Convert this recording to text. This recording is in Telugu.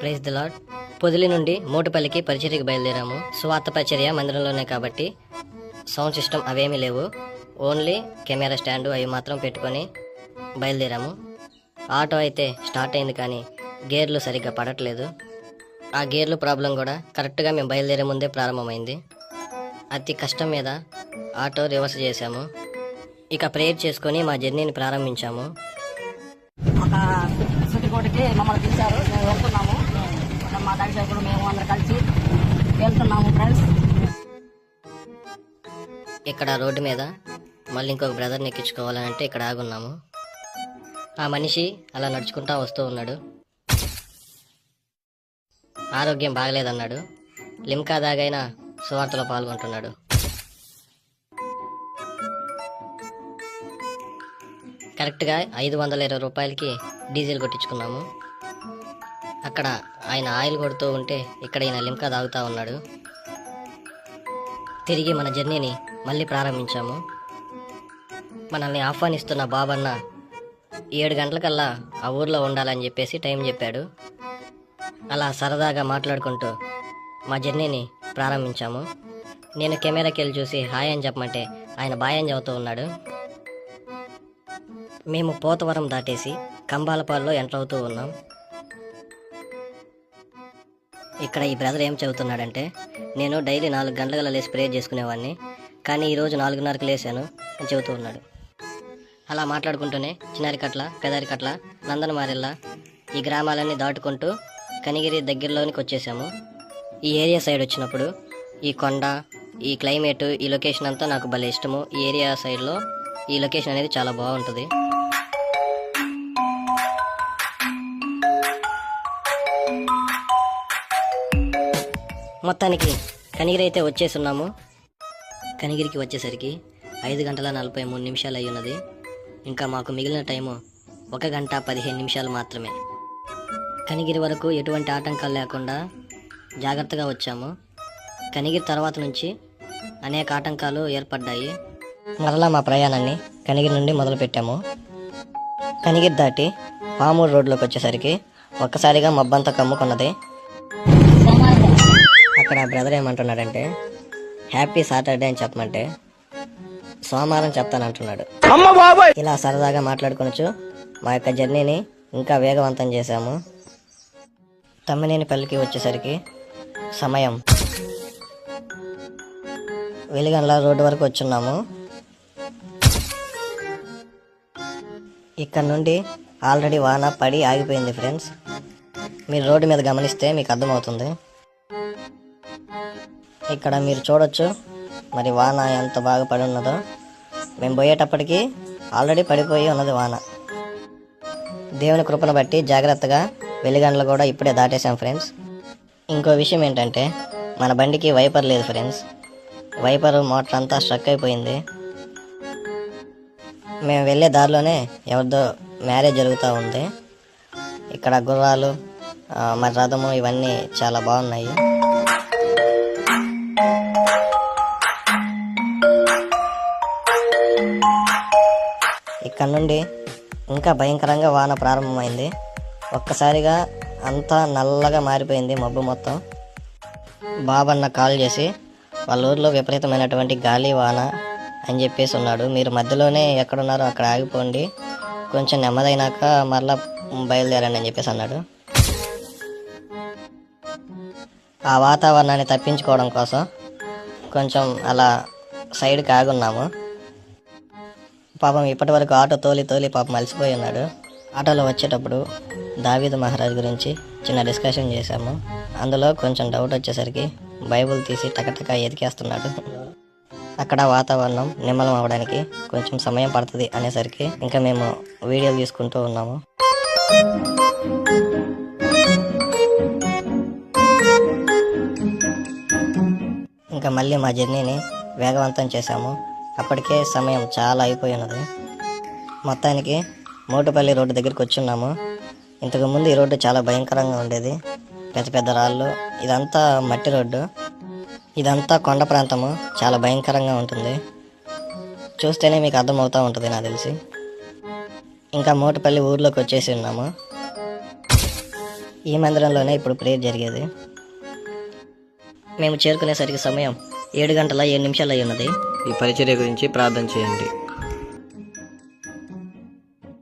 ప్రైజ్ ద లాడ్ పొదిలి నుండి మోటుపల్లికి పరిచర్యకి బయలుదేరాము. స్వార్థ పరిచర్య మందిరంలోనే కాబట్టి సౌండ్ సిస్టమ్ అవేమీ లేవు. ఓన్లీ కెమెరా స్టాండు అవి మాత్రం పెట్టుకొని బయలుదేరాము. ఆటో అయితే స్టార్ట్ అయింది కానీ గేర్లు సరిగ్గా పడట్లేదు. ఆ గేర్లు ప్రాబ్లం కూడా కరెక్ట్గా మేము బయలుదేరే ముందే ప్రారంభమైంది. అతి కష్టం మీద ఆటో రివర్స్ చేశాము. ఇక ప్రేయర్ చేసుకొని మా జర్నీని ప్రారంభించాము. ఒక మమ్మల్ని పిలిచారు. నేను మా దర్శకుడు మేము అందరు కలిసి వెళ్తున్నాము ఫ్రెండ్స్ ఇక్కడ రోడ్డు మీద మళ్ళీ ఇంకొక బ్రదర్ని ఎక్కించుకోవాలని అంటే ఇక్కడ ఆగున్నాము. ఆ మనిషి అలా నడుచుకుంటా వస్తూ ఉన్నాడు. ఆరోగ్యం బాగలేదన్నాడు. లిమ్కా దాగైనా సువార్తలో పాల్గొంటున్నాడు. కరెక్ట్గా ఐదు వందల ఇరవై రూపాయలకి డీజిల్ కొట్టించుకున్నాము. అక్కడ ఆయన ఆయిల్ కొడుతూ ఉంటే ఇక్కడ ఈయన లిమ్కా తాగుతూ ఉన్నాడు. తిరిగి మన జర్నీని మళ్ళీ ప్రారంభించాము. మనల్ని ఆహ్వానిస్తున్న బాబన్న ఏడు గంటలకల్లా ఆ ఊర్లో ఉండాలని చెప్పేసి టైం చెప్పాడు. అలా సరదాగా మాట్లాడుకుంటూ మా జర్నీని ప్రారంభించాము. నేను కెమెరాకి వెళ్ళి చూసి హాయ్ అని చెప్పమంటే ఆయన బాయ్ అని చెబుతూ ఉన్నాడు. మేము పోతవరం దాటేసి కంబాలపాల్లో ఎంటర్ అవుతూ ఉన్నాం. ఇక్కడ ఈ బ్రదర్ ఏం చెబుతున్నాడంటే నేను డైలీ నాలుగు గంటల లేసి ప్రేయర్ చేసుకునేవాడిని కానీ ఈరోజు నాలుగున్నరకు లేశాను అని చెబుతూ ఉన్నాడు. అలా మాట్లాడుకుంటూనే చిన్నారికట్ల పెదారికట్ల నందనమారెల్ల ఈ గ్రామాలన్నీ దాటుకుంటూ కనిగిరి దగ్గరలోనికి వచ్చేసాము ఈ ఏరియా సైడ్ వచ్చినప్పుడు ఈ కొండ ఈ క్లైమేట్ ఈ లొకేషన్ అంతా నాకు భలే ఇష్టము. ఈ ఏరియా సైడ్లో ఈ లొకేషన్ అనేది చాలా బాగుంటుంది. మొత్తానికి కనిగిరి అయితే వచ్చేసున్నాము కనిగిరికి వచ్చేసరికి ఐదు గంటల నలభై మూడు నిమిషాలు అయి ఉన్నది. ఇంకా మాకు మిగిలిన టైము ఒక గంట పదిహేను నిమిషాలు మాత్రమే. కనిగిరి వరకు ఎటువంటి ఆటంకాలు లేకుండా జాగ్రత్తగా వచ్చాము. కనిగిరి తర్వాత నుంచి అనేక ఆటంకాలు ఏర్పడ్డాయి. మరలా మా ప్రయాణాన్ని కనిగిరి నుండి మొదలుపెట్టాము. కనిగిరి దాటి పామూరు రోడ్లోకి వచ్చేసరికి ఒక్కసారిగా మబ్బంతా కమ్ముకున్నది. అక్కడ బ్రదర్ ఏమంటున్నాడంటే హ్యాపీ సాటర్డే అని చెప్పమంటే సోమవారం చెప్తానంటున్నాడు ఇలా సరదాగా మాట్లాడుకొనొచ్చు మా యొక్క జర్నీని ఇంకా వేగవంతం చేశాము. తమ్మినేని పల్లికి వచ్చేసరికి సమయం వెలిగండ్ల రోడ్డు వరకు వచ్చున్నాము. ఇక్కడ నుండి ఆల్రెడీ వాన పడి ఆగిపోయింది ఫ్రెండ్స్. మీరు రోడ్డు మీద గమనిస్తే మీకు అర్థమవుతుంది. ఇక్కడ మీరు చూడొచ్చు. మరి వాన ఎంత బాగా పడి ఉన్నదో. మేము పోయేటప్పటికి ఆల్రెడీ పడిపోయి ఉన్నది వాన. దేవుని కృపను బట్టి జాగ్రత్తగా వెలిగండ్లు కూడా ఇప్పుడే దాటేశాం ఫ్రెండ్స్. ఇంకో విషయం ఏంటంటే మన బండికి వైపర్ లేదు ఫ్రెండ్స్. వైపర్ మోటార్ అంతా స్ట్రక్ అయిపోయింది. మేము వెళ్ళే దారిలోనే ఎవరిదో మ్యారేజ్ జరుగుతూ ఉంది. ఇక్కడ గుర్రాలు మరి రథము ఇవన్నీ చాలా బాగున్నాయి. ఇక్కడ నుండి ఇంకా భయంకరంగా వాన ప్రారంభమైంది. ఒక్కసారిగా అంతా నల్లగా మారిపోయింది మబ్బు మొత్తం. బాబన్న కాల్ చేసి వాళ్ళ ఊర్లో విపరీతమైనటువంటి గాలి వాన అని చెప్పేసి ఉన్నాడు. మీరు మధ్యలోనే ఎక్కడున్నారో అక్కడ ఆగిపోండి. కొంచెం నెమ్మదైనాక మరలా బయలుదేరండి అని చెప్పేసి అన్నాడు. ఆ వాతావరణాన్ని తప్పించుకోవడం కోసం కొంచెం అలా సైడ్కి ఆగున్నాము. పాపం ఇప్పటి వరకు ఆటో తోలి తోలి పాపం అలసిపోయి ఉన్నాడు. ఆటోలో వచ్చేటప్పుడు దావీదు మహారాజ్ గురించి చిన్న డిస్కషన్ చేశాము. అందులో కొంచెం డౌట్ వచ్చేసరికి బైబుల్ తీసి టకటక ఎతికేస్తున్నాడు. అక్కడ వాతావరణం నిమ్మలం అవడానికి కొంచెం సమయం పడుతుంది అనేసరికి ఇంకా మేము వీడియోలు తీసుకుంటూ ఉన్నాము. ఇంకా మళ్ళీ మా జర్నీని వేగవంతం చేశాము. అప్పటికే సమయం చాలా అయిపోయి ఉన్నది. మొత్తానికి మోటుపల్లి రోడ్డు దగ్గరికి వచ్చున్నాము. ఇంతకుముందు ఈ రోడ్డు చాలా భయంకరంగా ఉండేది. పెద్ద పెద్ద రాళ్ళు ఇదంతా మట్టి రోడ్డు. ఇదంతా కొండ ప్రాంతము. చాలా భయంకరంగా ఉంటుంది. చూస్తేనే మీకు అర్థమవుతూ ఉంటుంది నాకు తెలిసి. ఇంకా మోటుపల్లి ఊర్లోకి వచ్చేసి ఉన్నాము. ఈ మందిరంలోనే ఇప్పుడు ప్రేయర్ జరిగేది. మేము చేరుకునేసరికి సమయం ఏడు గంటల ఏడు నిమిషాలు అయి ఉన్నది ఈ పరిచర్య గురించి ప్రార్థన చేయండి.